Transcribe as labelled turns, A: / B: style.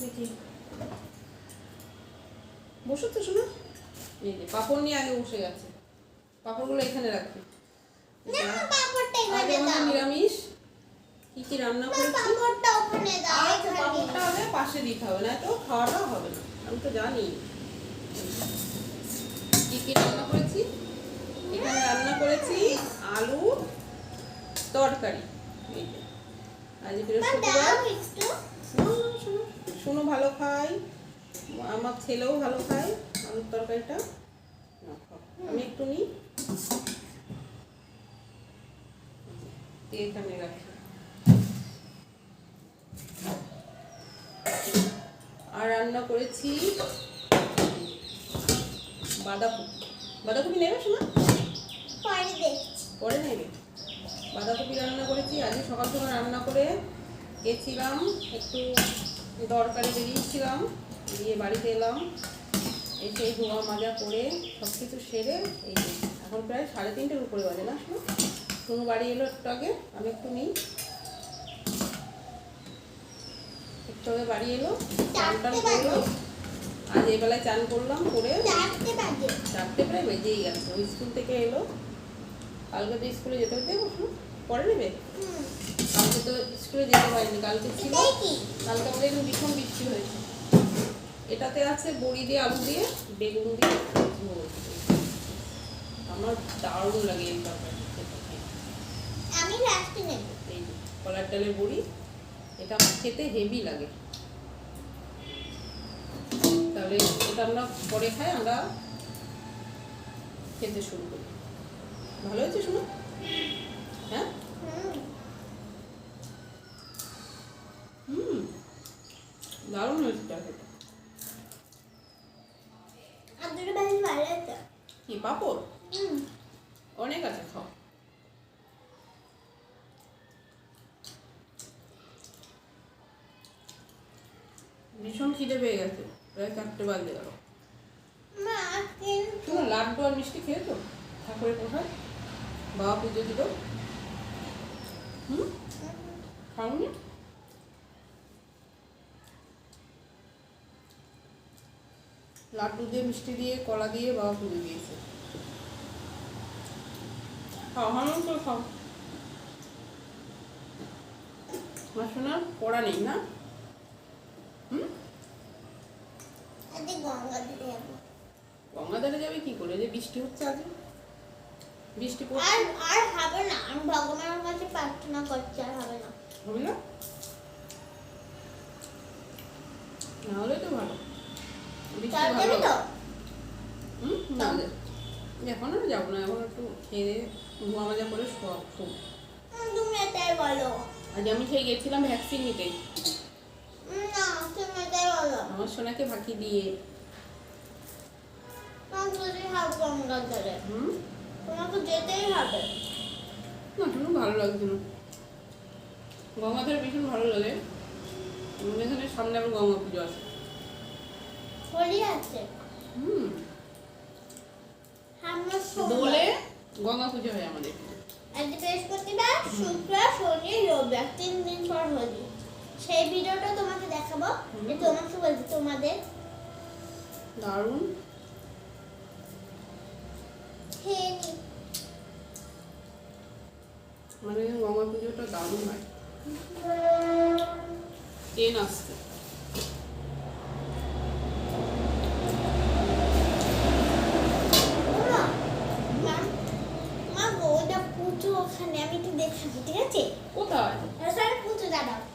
A: দেখি বসো তো শোনো। এই যে পাঁপড় নিয়ে আগে বসে গেছে। পাঁপড়গুলো এখানে রাখি নিরামিষ। কি কি রান্না করেছি?
B: পাপড়টা ওখানে দাও
A: আচ্ছা হবে পাশে দিতে হবে না তো খাওয়াটা হবে না। আমি তো জানি। কি কি রান্না করেছি? এখানে রান্না করেছি আলু তরকারি। এই যে। আজ
B: মা,
A: বৃহস্পতিবার শোনো, শোনো, শোনো ভালো খাই আমার ছেলেও ভালো খায় আলুর তরকারিটা। আমি একটু নিই এখানে রাখি। আর রান্না করেছি বাঁধাকপি। বাঁধাকপি নেবে শোনা
B: পরে
A: নেবে। বাঁধাকপি রান্না করেছি আজকে সকাল সকাল রান্না করে গেছিলাম একটু দরকারে বেরিয়েছিলাম দিয়ে বাড়িতে এলাম। এসে ধোয়া মাজা করে সব কিছু সেরে এই এখন প্রায় সাড়ে তিনটের উপরে বাজে না শোনো বাড়ি এলো একটু আগে আমি একটু নিই। একটু আগে বাড়ি এলো চান টান করল। আজ এই বেলায় চান করলাম করে
B: চারটে
A: প্রায় বেজেই গেছে। ওই স্কুল থেকে এলো। কালকে তো স্কুলে যেতে হতে পরে নেবে? স্কুলে যেতে পারিনি কালকে ছিল। কালকে আমাদের এখানে ভীষণ বৃষ্টি হয়েছে। এটাতে আছে বড়ি দিয়ে আলু দিয়ে বেগুন দিয়ে আমার দারুণ লাগে এই তরকারি খেতে। খেতে।
B: আমি লাস্টে নেব।
A: এই কলার ডালের বড়ি এটা খেতে হেভি লাগে। তাহলে এটা আমরা পরে খাই আমরা খেতে শুরু করি। ভালো হয়েছে শোনো? হ্যাঁ
B: হুম
A: হুম দারুণ হয়েছে তরকারিটা
B: আর দুটো ভালো ভালো তো
A: কি পাপড়? অনেক আছে খাও। ভীষণ খিদে পেয়ে গেছে। প্রায় চারটে বাজে গেল শোনো লাড্ডু আর মিষ্টি খেয়েছো ঠাকুরের প্রসাদ? বাবা পুজো দিল? হুম। খাওনি? লাড্ডু দিয়ে মিষ্টি দিয়ে কলা দিয়ে বাবা পুজো দিয়েছে। খাও হানুন করে খাও। আমার শোনার পড়া নেই না? হুম? গঙ্গাধারে যাবে কি করে? যে বৃষ্টি হচ্ছে আজ? বৃষ্টি পড়ছে।
B: আর আর হবে না। আমি ভগবানের কাছে প্রার্থনা করছি আর হবে না।
A: হবে না? না হলে তো ভালো। এখন আর যাব না এখন একটু খেয়ে ধোয়া মাজা করে
B: হুম, তুমি এটাই বলো।
A: আজ আমি খেয়ে গেছিলাম ভ্যাকসিন নিতে। আমার সোনাকে ফাঁকি দিয়ে।
B: তোমাকে যেতেই হবে।
A: না ভালো লাগছে না। গঙ্গাধর ভীষণ ভালো লাগে। আমাদের এখানে সামনে আবার গঙ্গা পুজো আছে।
B: হোলি আছে।
A: হুম।
B: আমরা
A: দোলে গঙ্গা পুজো হয় আমাদের
B: আজ বৃহস্পতিবার শুক্র শনি রবিবার তিন দিন পর হোলি। সেই ভিডিওটা তোমাকে দেখাবো। যে তোমাকে বলছি তোমাদের
A: দারুণ। মানে গঙ্গা পুজোটা দারুণ হয়। ট্রেন আসছে।
B: ওখানে আমি একটু দেখে ঠিক আছে?
A: কোথায়?
B: হ্যাঁ, স্যার কোথায়? দাঁড়াও।